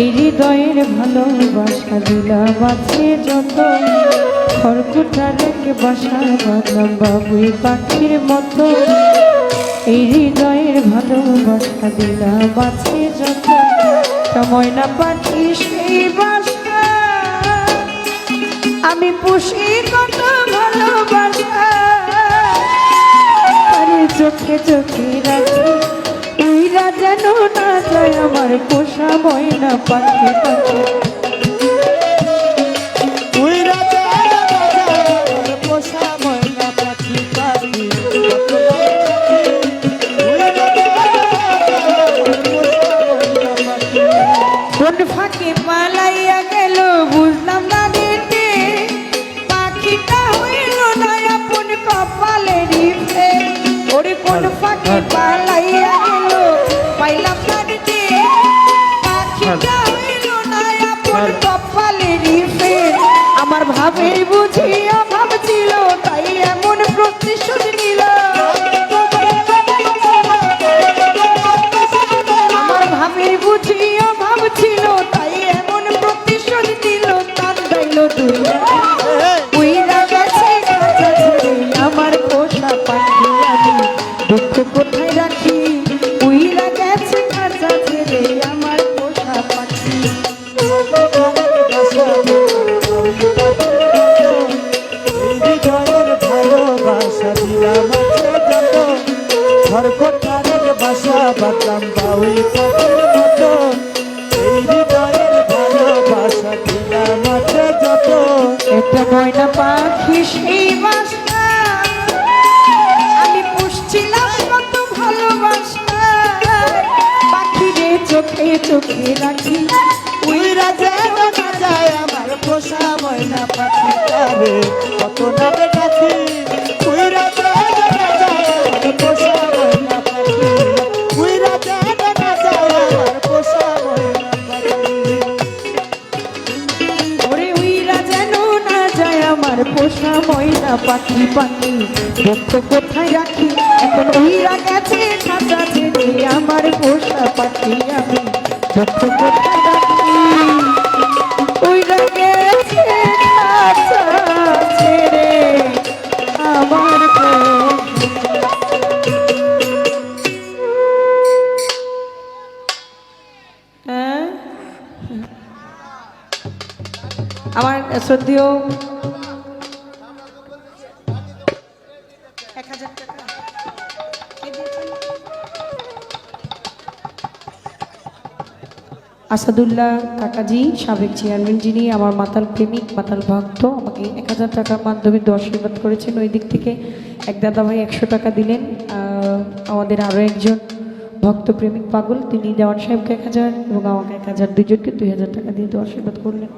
এই হৃদয়ের ভালোবাসা দিলাম আছে যত খড়কুটা রেখে বাসা বাঁধলাম বাবুই পাখির মতো। এই হৃদয়ের ভালোবাসা দিলাম আছে যত সময় না পাখি সেই আমি পুষি কত ভালোবাসা। চোখে চোখে রাখি না যায় আমার পোষা ময়না পাখি পাখি। কোন ফাঁকে পালাইয়া গেল বুঝলাম না দিতে পাখিটা হইল না আপন কপালেরই ওরে কোন ফাঁকে পালাইয়া আমার বাউই পাখির মতো এই হৃদয়ের ভালোবাসা আছে যত। একটা ময়না পাখি সেই বাসা আমি পুষছিলাম কত নামে ডাকি আমার পোষা ময়না পাখি পাখি। দুঃখ কোথায় রাখি? এখন উইরা গেছে খাঁচা ছেড়ে আমার পোষা পাখি আমি। দুঃখ কোথায় রাখি? উইরা গেছে আমার হ্যাঁ? আমার শ্রদ্ধেয় আসাদুল্লাহ কাকাজি, সাবেক চেয়ারম্যান যিনি, আমার মাতাল প্রেমিক, মাতাল ভক্ত, আমাকে এক হাজার টাকার মাধ্যমে আশীর্বাদ করেছেন ওই দিক থেকে। এক দাদা ভাই একশো টাকা দিলেন আমাদের আরও একজন ভক্ত প্রেমিক পাগল, তিনি দেওয়ান সাহেবকে এক হাজার এবং আমাকে এক হাজার, দুজনকে দুই হাজার টাকা দিয়ে আশীর্বাদ করলেন।